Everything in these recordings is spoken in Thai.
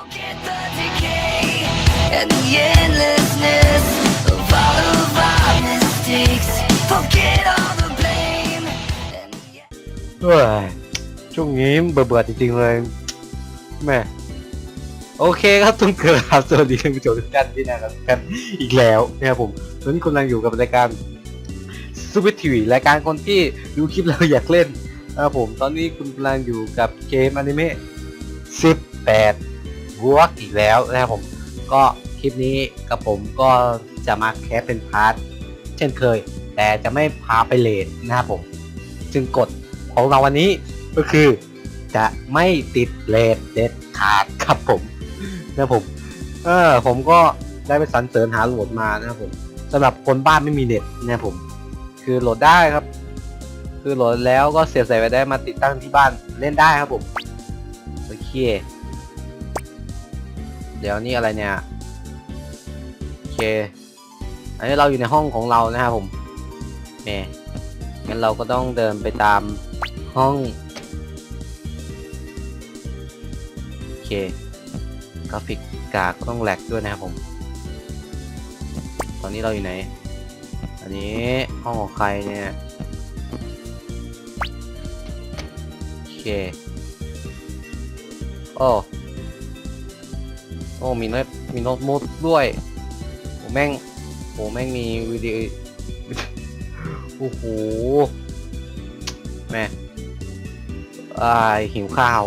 เฮ้ยช่วงนี้เบื่อๆจริงๆเลยแม่โอเคครับทุกคนครับสวัสดีคุณผู้ชมทุกท่านที่นะครับกันอีกแล้วนะครับผมตอนนี้กำลังอยู่กับรายการสวิตทีวีรายการคนที่ดูคลิปเราอยากเล่นนะครับผมตอนนี้คุณกำลังอยู่กับเกมอนิเมะ18 วอล์กอีกแล้วนะครับผมก็คลิปนี้กับผมก็จะมาแคสเป็นพาร์ทเช่นเคย แต่จะไม่พาไปเลนนะครับผม จึงกฎของเราวันนี้ก็คือจะไม่ติดเลทเด็ดขาดครับผมนะผม เออผมก็ได้ไปสรรเสริญหาโหลดมานะครับผมสำหรับคนบ้านไม่มีเน็ตนะครับผม คือโหลดได้ครับ คือโหลดแล้วก็เสียบใส่ไว้ได้มาติดตั้งที่บ้านเล่นได้ครับผมโอเค เดี๋ยวนี่อะไรเนี่ยโอเค อันนี้เราอยู่ในห้องของเรานะครับผมแหมงั้นเราก็ต้องเดินไปตามห้องโอเคกราฟิกกากก็ต้องแหลกด้วยนะครับผม ตอนนี้เราอยู่ไหน อันนี้ห้องของใครเนี่ยโอเคโอ้ โอ้มีโน้ตมีโน้ตบุ๊กด้วยโอ้แม่งโอ้แม่งมีวิดีโอโอ้โหแม่อายหิวข้าว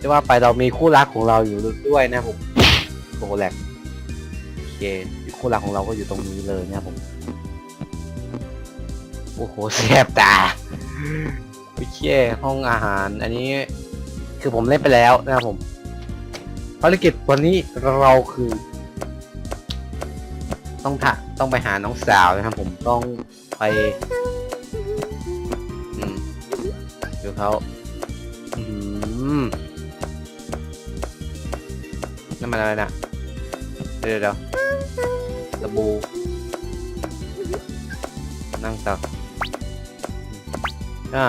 จะว่าไปเรามีคู่รักของเราอยู่ด้วยนะผมโอ้แหลกโอเคคู่รักของเราก็อยู่ตรงนี้เลยนะครับผมโอ้โหแสบตาโอเคห้องอาหาร อันนี้คือผมเล่นไปแล้วนะครับผม ภารกิจวันนี้เราคือ ต้องถะต้องไปหาน้องสาวนะครับ ผมต้องไปดูเขานั่นมันอะไรนะเดี๋ยวเดี๋ยวสบู่นั่งตักอ่า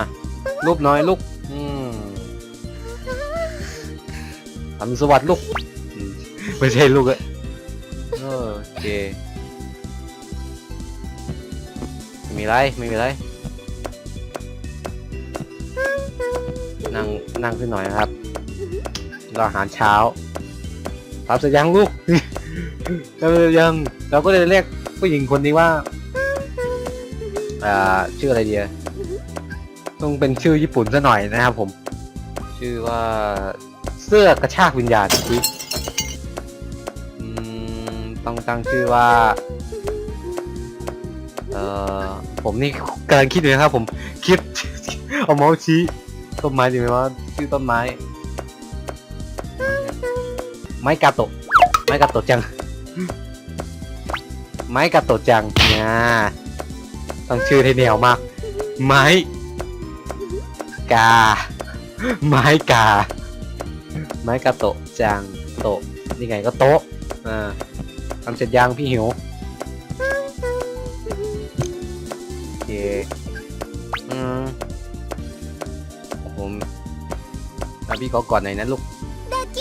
ลูกน้อยลูก อืม ทำสวัสดิ์ลูกอืมไม่ใช่ลูกอะเออโอเคไม่มีไรไม่มีไร นั่งนั่งขึ้นหน่อยนะครับรออาหารเช้ารับเสร็จยังลูกเออยังเราก็เลยเรียกผู้หญิงคนนี้ว่า อ่า ชื่ออะไรดีอะต้องเป็นชื่อญี่ปุ่นซะหน่อยนะครับผม ชื่อว่า เสื้อกระชากวิญญาณอุ๊ยอืมต้องตั้งชื่อว่า เอ่อ ผมนี่กำลังคิดอยู่นะครับ ผมคิด เอาเมาส์ชี้ต้นไม้ดีไหมว่าชื่อต้นไม้ ไม้กาโตะไม้กาโตะจัง ไม้กาโตะจังเนี่ยต้องชื่อให้แนวมาก ไม้กา ไม้กา ไม้กาโตะจังโตะนี่ไงก็โต๊ะอ่าทำเสร็จยังพี่หิว โอเค อืมผมอ่ะพี่ขอกอดหน่อยนะลูก 抱き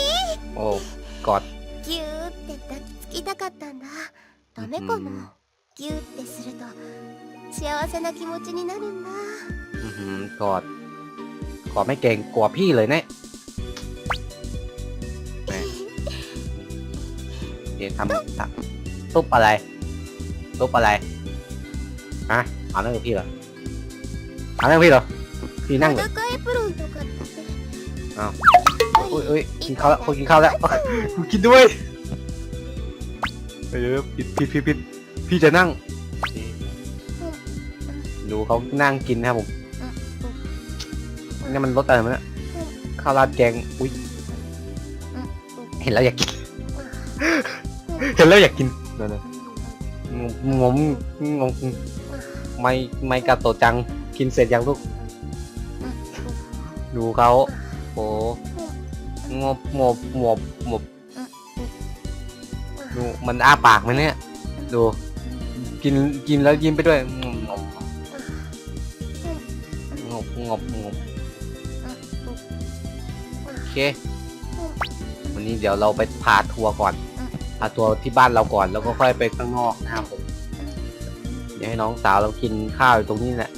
โอ้ กอด ギューって抱きつきたかったんだダメかうんなギューってすると幸せな気持ちになるんだ อือหือกอด กอดไม่เก่งกลัวพี่เลยเนี่ย ทำตักตุ๊บอะไรตุ๊บอะไรฮะเอาเรื่องพี่เหรอเอาเรื่งพี่เหรอพี่นั่งเลยอ้าวอุ้ยอุ้ยกินข้าวแล้วคนกินข้าวแล้วกูกินด้วยเออผิดพีดพีดพีดพี่จะนั่ง ดูเขานั่งกินนะครับผมนี่มันรสอะไรมันเนี่ยข้าวราดแกงอุ้ยเห็นแล้วอยากกิน เห็นแล้วอยากกินนั่นนะงงงงไม่ไม่กาโตะจังกินเสร็จยังลูก ดูเขาโอ้งบงบงบงบดูมันอ้าปากไหมเนี่ย ดู กินกินแล้วยิ้มไปด้วยงบงบงบงบงบโอเค วันนี้เดี๋ยวเราไปพาทัวร์ก่อน พาทัวที่บ้านเราก่อนแล้วก็ค่อยไปข้างนอกนะครับผมเดี๋ยวให้น้องสาวเรากินข้าวอยู่ตรงนี้แหละ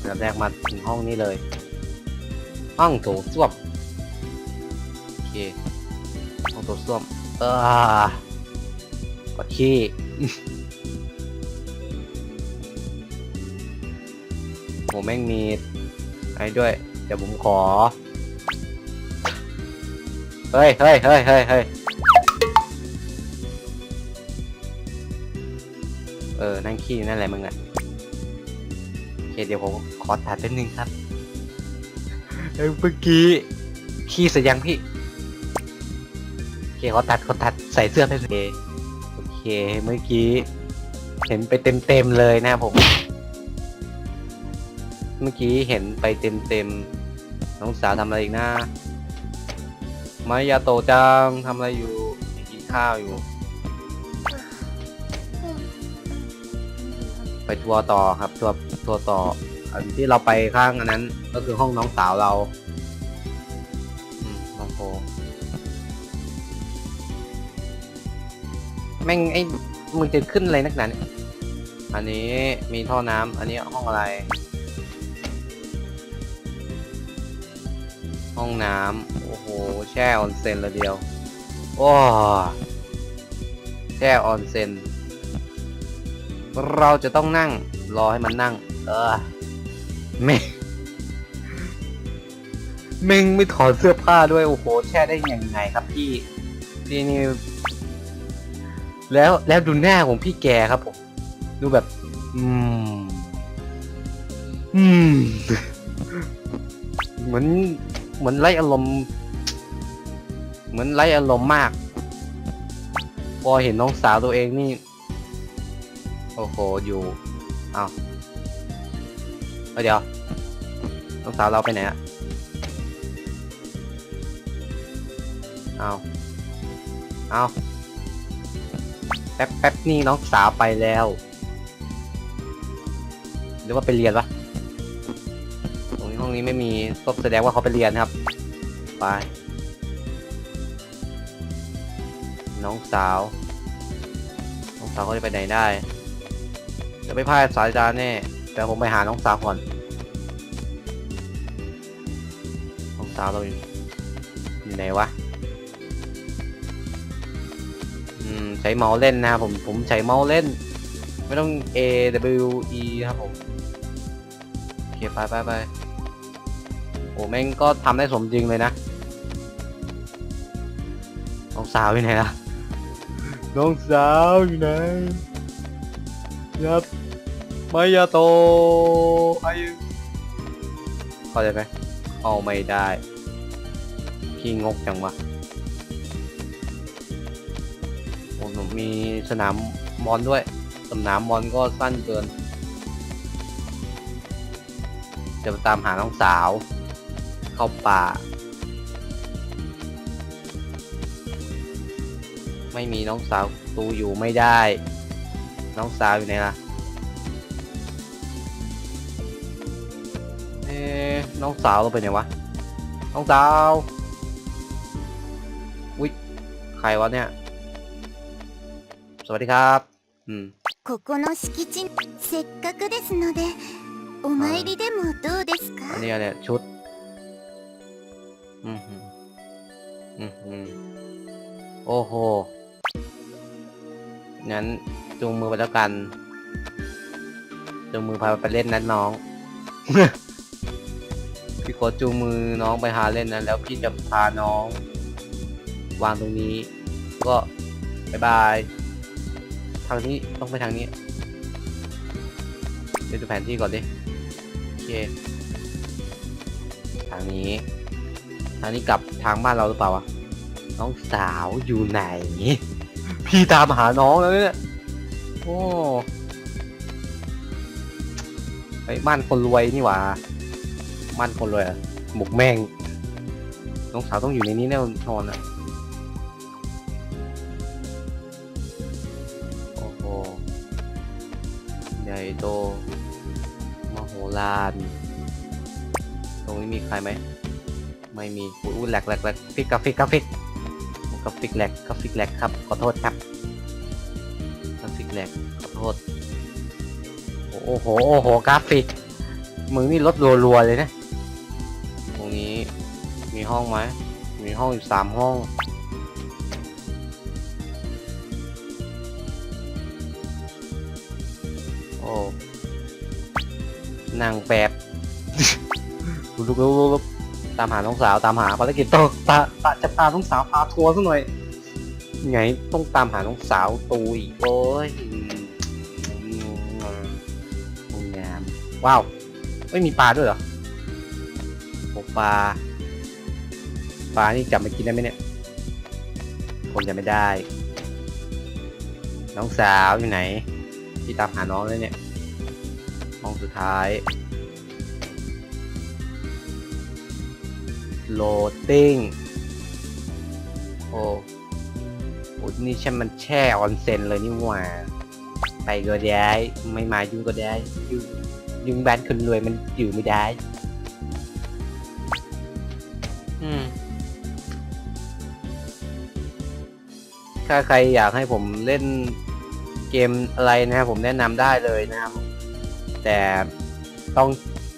เดี๋ยวแรกมาถึงห้องนี้เลย ห้องโถส้วมโอเคห้องโถส้วมเออกดขี้โหแม่งมีไอ้ด้วย เดี๋ยวผมขอ เฮ้ยเฮ้ยเฮ้ยเฮ้ยเฮ้ย เออ นั่งขี้นั่นแหละมึงอะโอเคเดี๋ยวผมขอตัดแป๊บนึงครับเมื่อกี้ขี้เสร็จยังพี่โอเคขาตัดขาตัดใส่เสื้อไปเลยโอเคเมื่อกี้ เห็นไปเต็มเต็มๆเลยนะครับผม เมื่อกี้เห็นไปเต็มเต็มๆน้องสาวทำอะไรอีกนะมายาโตจังทำอะไรอยู่กินข้าวอยู่ ไปทัวร์ต่อครับทัวร์ทัวร์ต่อ อันที่เราไปข้างอันนั้น ก็คือห้องน้องสาวเราอืมน้องโฟแม่งไอ้มึงจะขึ้นอะไรนักหนาเนี่ยอันนี้มีท่อน้ำอันนี้ห้องอะไร ห้องน้ำโอ้โหแช่ออนเซ็นลยเดียวโอ้แช่ออนเซ็น เราจะต้องนั่ง รอให้มันนั่ง เออเม่เม่งไม่ถอดเสื้อผ้าด้วย โอ้โห แช่ได้ยังไงครับพี่พี่นี่แล้วแล้วดูหน้าของพี่แกครับผม ดูแบบ อืม อืม เหมือนเหมือนไร้อารมณ์ เหมือนไร้อารมณ์มาก พอเห็นน้องสาวตัวเองนี่ โอ้โห อยู่ เอาเเดี๋ยวน้องสาวเราไปไหนอะเอาเอาแป๊บแป๊บนี่น้องสาวไปแล้ว หรือว่าไปเรียนวะตรงนี้ห้องนี้ไม่มีก็แสดงว่าเขาไปเรียนครับ ไป น้องสาว น้องสาวเขาจะไปไหนได้ จะไม่พลาดสายตาแน่ แต่ผมไปหาน้องสาวก่อน น้องสาวเราอยู่อยู่ไหนวะ อืม ใช้เมาส์เล่นนะครับผม ผมใช้เมาส์เล่น ไม่ต้อง A W E ครับผม โอเค ไปไปไปโอ้แม่งก็ทำได้สมจริงเลยนะ น้องสาวอยู่ไหนล่ะ น้องสาวอยู่ไหนครับ มายาโตอายุเข้าใจไหมเข้าไม่ได้ขี้งกจังวะโอ้หนูมีสนามบอลด้วย สนามบอลก็สั้นเกิน จะตามหาน้องสาว เข้าป่า ไม่มีน้องสาวตูอยู่ไม่ได้ น้องสาวอยู่ไหนล่ะ น้องสาวเราไปไหนวะ น้องสาว อุ๊ย ใครวะเนี่ย สวัสดีครับ อืม ここの敷地せっかくですのでお参りでもどうですか อันนี้เนี่ยชุด อือหืออือหือโอ้โห งั้นจูงมือไปแล้วกัน จูงมือพาไปเล่นนั้นน้อง พี่โคจูงมือน้องไปหาเล่นนั้นแล้วพี่จะพาน้อง วางตรงนี้ ก็บายบาย ทางนี้ต้องไปทางนี้เดี๋ยวดูแผนที่ก่อนดิโอเคทางนี้ ทางนี้กลับทางบ้านเราหรือเปล่าวะน้องสาวอยู่ไหน พี่ตามหาน้องแล้วเนี่ยโอ้ไอ้บ้านคนรวยนี่หว่า บ้านคนรวยอะหมกแมงน้องสาวต้องอยู่ในนี้แน่นอนอะโอ้โหใหญ่โตมโหฬารตรงนี้มีใครไหมไม่มีอุ้ยแหลกแหลกแหลกฟิกกราฟิกกราฟิกโอราฟิกแลกกราฟิกแลกครับขอโทษครับกราฟิกแลกขอโทษโอ้โหโอ้โหกราฟิกมึงนี่ลดรัวๆเลยนะ รงนี้มีห้องไหม มีห้องอยู่สามห้อง โอ้นางแบบลุกลุกลุกลุกตามหาน้องสาวตามหาภารกิจต้องตาตาจะตามน้องสาวพาทัวร์สักหน่อย ไงต้องตามหาน้องสาวตูอีกโอ้ยโรงแรมว้าว ไม่มีปลาด้วยเหรอโอ้ ปลา ปลานี่จับมากินได้ไหมเนี่ย ผมจะไม่ได้ น้องสาวอยู่ไหน ที่ตามหาน้องเลยเนี่ย ห้องสุดท้าย โลดติ้ง โอ้โหนี่ฉันมันแช่ออนเซ็นเลยนี่หว่า ไปก็ได้ ไม่มายุ่งก็ได้ ยุ่งยุ่งบ้านคนรวยมันอยู่ไม่ได้ ถ้าใครอยากให้ผมเล่นเกมอะไรนะครับผมแนะนำได้เลยนะครับ แต่ต้อง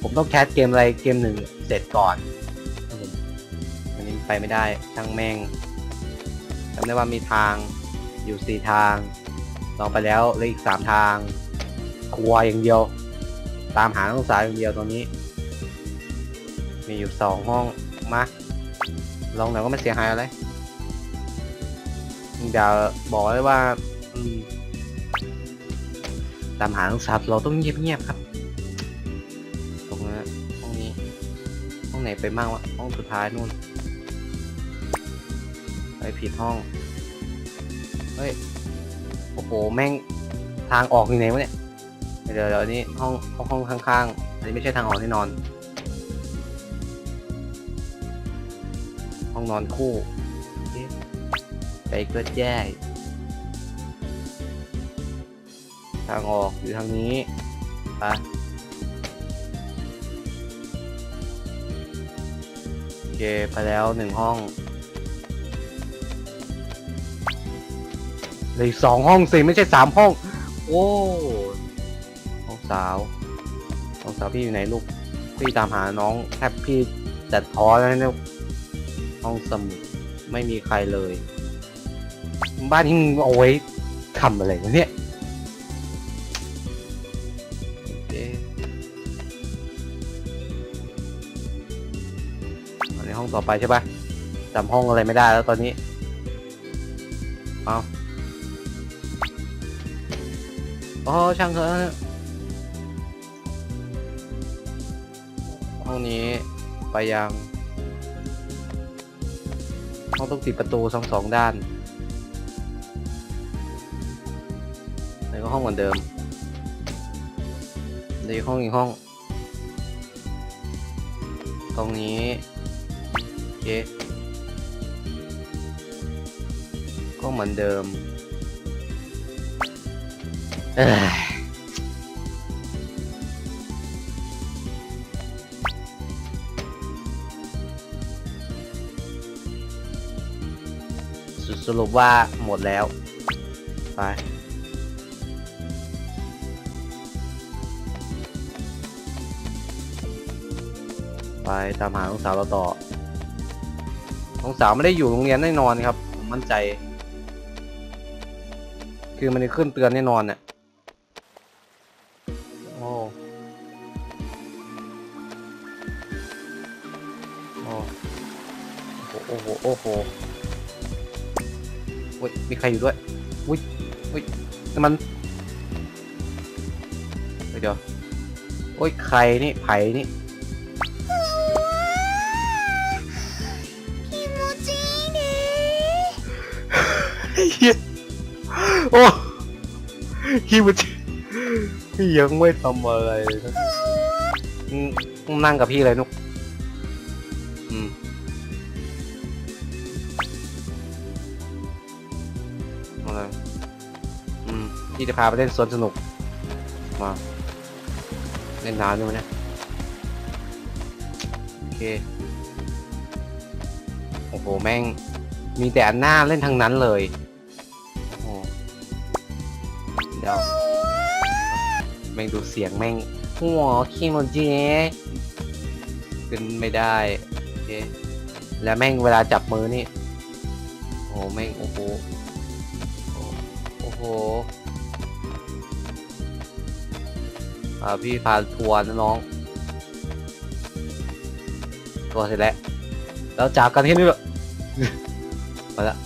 ผมต้องแคสเกมอะไรเกมหนึ่งเสร็จก่อนอันนี้ไปไม่ได้ช่างแม่งจำได้ว่ามีทางอยู่สี่ทางลองไปแล้วเหลยอีกสามทางกลัวอย่างเดียว ตามหาต้องสาวอย่างเดียวตรงนี้ มีอยู่สองห้องมาลองหน่อยก็ไม่เสียหายอะไร อย่าบอกเลยว่าตามหาลูกสาวเราต้องเงียบๆครับ ตรงนั้นห้องนี้ ห้องไหนไปมั่งวะ ห้องสุดท้ายนู่น ไปผิดห้อง เฮ้ย โอ้โห แม่งทางออกอยู่ไหนวะเนี่ย เดี๋ยวเดี๋ยวนี้ห้องห้องข้างๆ อันนี้ไม่ใช่ทางออกแน่นอน ห้องนอนคู่ ไปก็แย่ทางออกอยู่ทางนี้ไปโอเคไปแล้วหนึ่งห้องเหลยสองห้องสิไม่ใช่สามห้อง โอ้ห้องสาวห้องสาวพี่อยู่ไหนลูก พี่ตามหาน้องแทบพี่จัดท้อแล้วเนี่ยห้องสมุดไม่มีใครเลย บ้านที่มึงเอาไว้ทำอะไรวะเนี่ยโอเอันนี้ห้องต่อไปใช่ปะจำห้องอะไรไม่ได้แล้วตอนนี้ เอาอ๋อช่างเถอะห้องนี้ไปยังห้องต้องติดประตูสองสองด้าน ห้องเหมือนเดิมในห้องอีกห้อง ตรงนี้โอเคก็เหมือนเดิมเอ้ยสรุปว่าหมดแล้ว ไป ไปตามหาน้องสาวเราต่อ น้องสาวไม่ได้อยู่โรงเรียนแน่นอนครับ ผมมั่นใจ คือมันจะขึ้นเตือนแน่นอนเนี่ยโอ้โอ้โอ้โหโอ้โหโอ้โหอุ้ย มีใครอยู่ด้วย อุ้ย อุ้ยนี่มันเฮ้ยเดี๋ยว โอ้ย ใครนี่ ไผ่นี่ เฮียโอ้คิว่าพี่ยังไม่ทำอะไรนะนั่งกับพี่เลยนุกอืมอาเลยอืมพี่จะพาไปเล่นสวนสนุก มา เล่นน้ำด้วยมเนี่ยโอเค โอ้โห แม่ง มีแต่อันหน้าเล่นทั้งนั้นเลย เดี๋ยวแม่งดูเสียงแม่งหัวคิโมจิขึ้นไม่ได้โอเคแล้วแม่งเวลาจับมือนี่ โอ้โหแม่งโอ้โหโอ้โหอ่าพี่พาทัวร์นะน้องทัวร์เสร็จแล้ว แล้วจากกันแค่นี้เหรอมาละ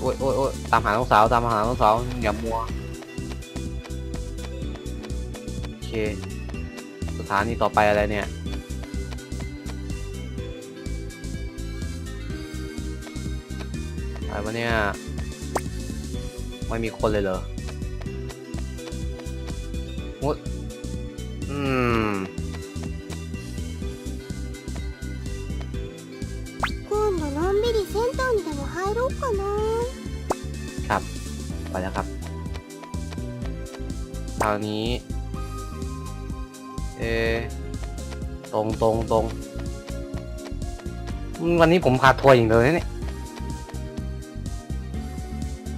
โอ้ยโอ้ยโอ้ยตามหาน้องสาวตามหาน้องสาวอย่ามัวโอเค สถานีต่อไปอะไรเนี่ยอะไรวะเนี่ย ไม่มีคนเลยเหรองดอืม รูปก่อนนะครับไปแล้วครับทางนี้ เอ ตรงตรงตรงวันนี้ผมพาทัวร์อย่างเดียวเนี่ย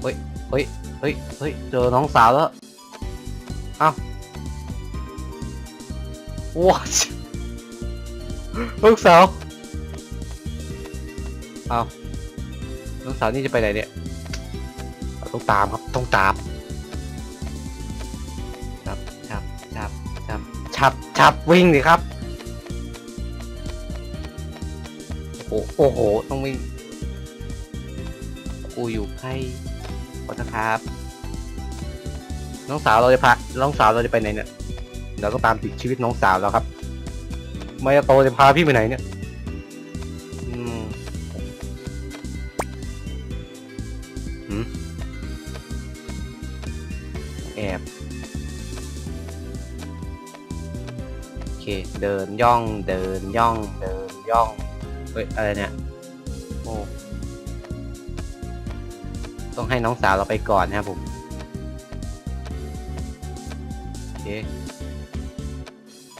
เฮ้ยเฮ้ยเฮ้ยเฮ้ยเจอน้องสาวแล้วเอ้าว้าลูกสาว เอา น้องสาวนี่จะไปไหนเนี่ย ต้องตามครับ ต้องตาม ชับ ชับ ชับ ชับ ชับ ชับ วิ่งดิครับ โอ้โหโอ้โห ต้องวิ่ง กูอยู่ใกล้ขอโทษครับ น้องสาวเราจะพา น้องสาวเราจะไปไหนเนี่ย เราก็ตามติดชีวิตน้องสาวแล้วครับ ไม่โตจะพาพี่ไปไหนเนี่ย เดินย่องเดินย่องเดินย่องเฮ้ยอะไรเนี่ยโอ้ต้องให้น้องสาวเราไปก่อนนะครับผมโอเค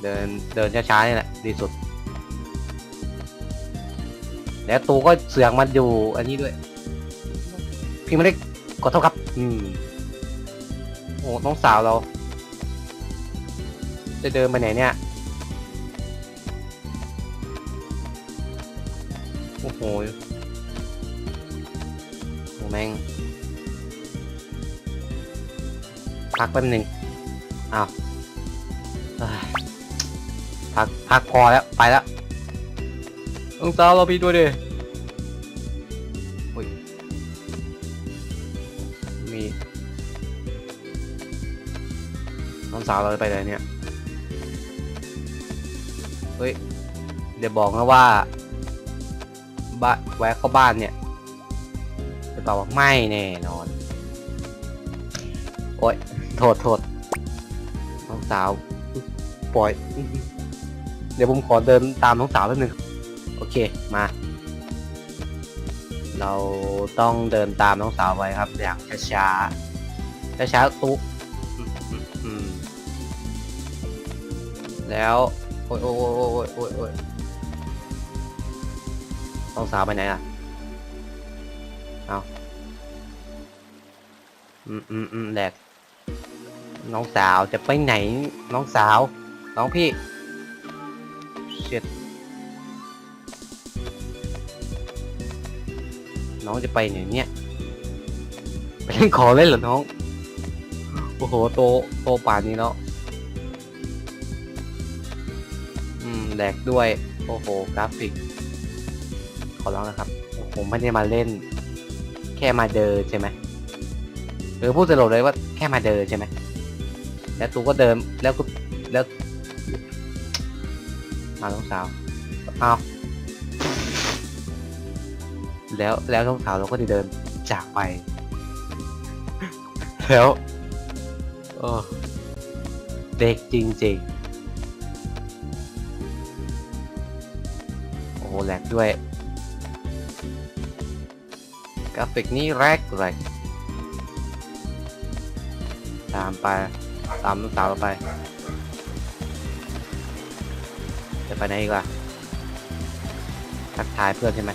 เดินเดินช้าๆนี่แหละดีสุด แล้วตูก็เสือกมันอยู่อันนี้ด้วย พี่ไม่ได้ขอโทษครับ อืมโอ้น้องสาวเรา จะเดินไปไหนเนี่ย โอ้โหโอ้แม่งพักแป๊บหนึ่งอ้าวเอ้ยพักพักพอแล้วไปแล้วน้องสาวเราพี่ด้วยดิอุ้ยมีน้องสาวเราจะไปไหนเนี่ย เฮ้ย เดี๋ยวบอกนะว่า บ้านแวะเข้าบ้านเนี่ยจะตอบว่าไม่แน่นอน โอ๊ยโทษโทษน้องสาวปล่อย เดี๋ยวผมขอเดินตามน้องสาวแป๊บนึงโอเคมา เราต้องเดินตามน้องสาวไว้ครับ อย่างช้าๆช้าๆตุ๊แล้ว โอ้ยโอ้ยโอ้ยโอ้ยโอ้ย โอ้ยน้องสาวไปไหนล่ะ เอาอืมอืมอืมแหลก น้องสาวจะไปไหน น้องสาว น้องพี่เช็ดน้องจะไปไหนเนี่ย ไปเล่นขอเล่นเหรอน้อง โอ้โห โต โตป่านนี้แล้ว อืมแหลกด้วย โอ้โห กราฟิก ขอร้องนะครับ ผมไม่ได้มาเล่น แค่มาเดินใช่ไหมเออพูดตลกเลยว่าแค่มาเดินใช่ไหมแล้วตูก็เดินแล้วก็แล้วมาน้องสาวเอาแล้วแล้วน้องสาวเราก็ได้เดินจากไป แล้วเออเด็กจริงๆโอ้โหแหลกด้วย กราฟิกนี่แรกเลยตามไป ตามตาวไป จะไปไหนอีกล่ะทักทายเพื่อนใช่ไหม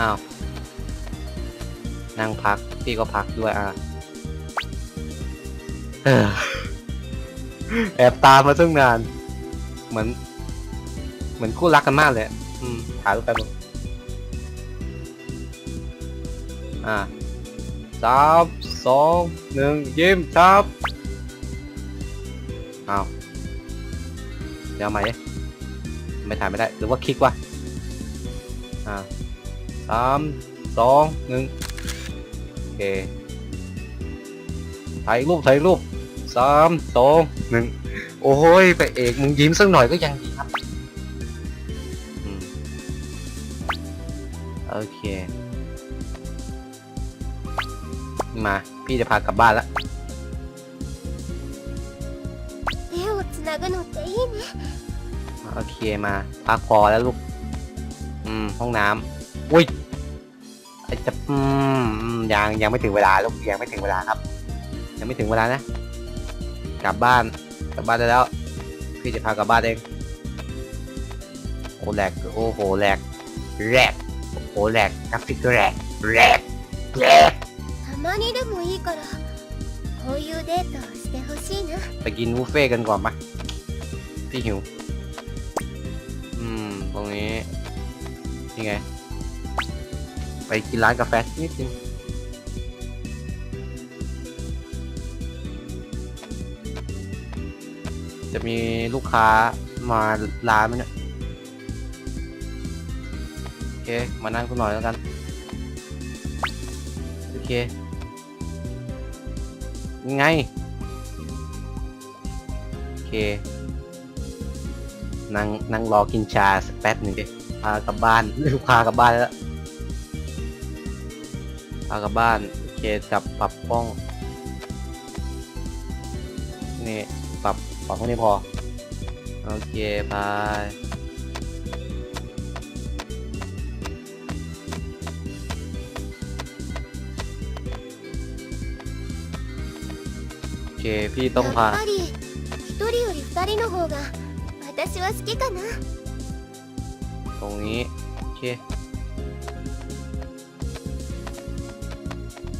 อ้าว นั่งพัก พี่ก็พักด้วยอะแอบตามมาตั้งนาน เหมือน มือนคู่รักกันมากเลย อืมถ่ายรูปไปบนอ่าสามสองหนึ่งยิ้มครับอ้าเดี๋ยวเอาใหม่ไม่ถ่ายไม่ได้ หรือว่าคลิกวะอ่าสามสองหนึ่งโอเคถ่ายรูปถ่ายรูปสามสองหนึ่งโอ้ยไปเอกมึงยิ้มสักหน่อยก็ยังดี พี่จะพากลับบ้านละโอเคมาพักคอแล้วลูก อืม ห้องน้ำอุ้ยไอจะอืมยังยังไม่ถึงเวลาลูกยังไม่ถึงเวลาครับ ยังไม่ถึงเวลานะ กลับบ้าน กลับบ้านได้แล้ว พี่จะพากลับบ้านเองโอแหลกโอโหแหลกแหลกโอแหลกกราฟิกแหลกแหลกแหลก まにでもいいからこういうデートをしてほしいな ไปกินบุฟเฟ่ต์กันก่อนปะพี่หิว อืม ตรงนี้ นี่ไง ไปกินร้านกาแฟนิดนึง จะมีลูกค้ามาร้านไหมเนี่ย โอเค มานั่งกูหน่อยแล้วกัน โอเคยัง ไง โอเค นั่งนั่งรอกินชาสักแป๊บหนึ่งดิพากลับบ้านลูกพากลับบ้านแล้วพากลับบ้าน โอเคจับปรับกล้อง นี่ ปรับปรับพวกนี้พอ โอเคพาย เค พี่ต้องพา やっぱり一人より二人の方が私は好きかな ตรงนี้ โอเค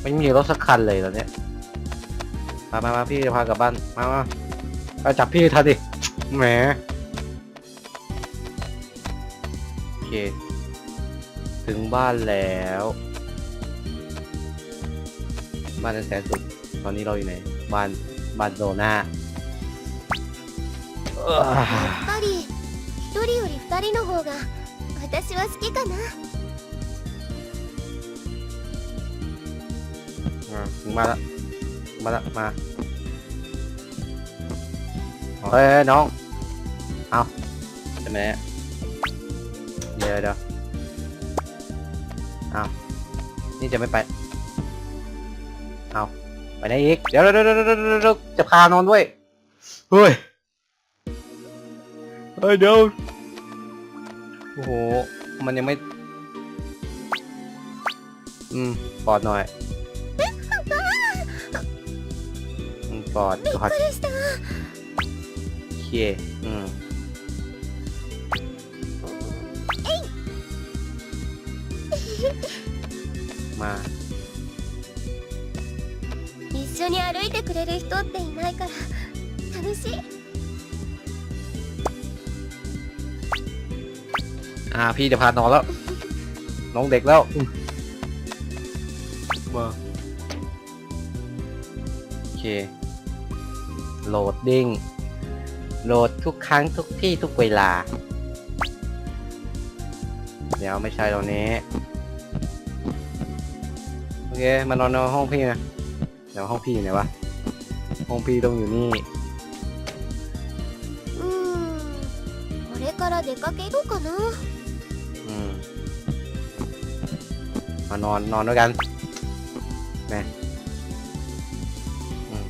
ไม่มีรถสักคันเลยตอนเนี้ยมามามาพี่จะพากลับบ้าน มามาเอาจับพี่ทันดิ แหม โอเค ถึงบ้านแล้ว บ้านอันแสนสุด ตอนนี้เราอยู่ไหน บ้าน บ้านโดน่าเอ้อ やっぱり一人より二人の方が私は好きかな อ่ะถึงมาแล้วมาแล้วมาเฮ้ยน้อง เอาใช่ไหมเดี๋ยวเดี๋ยวเอานี่จะไม่ไป เอา ไปไหนอีก เดี๋ยวเดี๋ยวเดี๋ยวเดี๋ยวจะพานอนด้วย เฮ้ย เฮ้ยเดี๋ยว โอ้โห มันยังไม่ อืม ปอดหน่อยปอดปอดเคอืมมา 緒に歩いてくれる人っていないから楽しい อ่า พี่จะพานอนแล้ว น้องเด็กแล้วอืมมาโอเค โหลดดิ้ง โหลดทุกครั้งทุกที่ทุกเวลา เดี๋ยวไม่ใช่ตรงนี้ โอเค มานอนในห้องพี่นะ เดี๋ยวห้องพี่อยู่ไหนวะ ห้องพี่ต้องอยู่นี่ うーんこれから出かけるかな อืม มานอนนอนด้วยกันนะอืม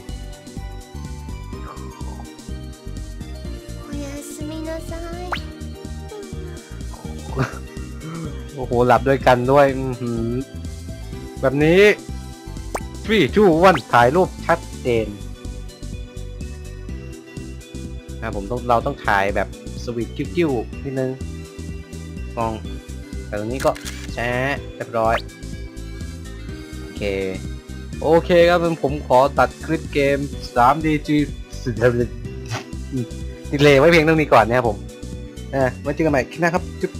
おやすみなさい โอ้โห หลับด้วยกันด้วย อือหือ แบบนี้ ฟี่วันถ่ายรูปชัดเจนนะผมต้องเราต้องถ่ายแบบสวีทกิ้วๆนิดนึงลองแต่ตรงนี้ก็แชะเรียบร้อย โอเค โอเคครับผมขอตัดคลิปเกม 3DG ดีเลยไว้เพียงเท่านี้ก่อนนะครับผม อ่าไว้เจอกันใหม่คลิปหน้าครับจุ๊บ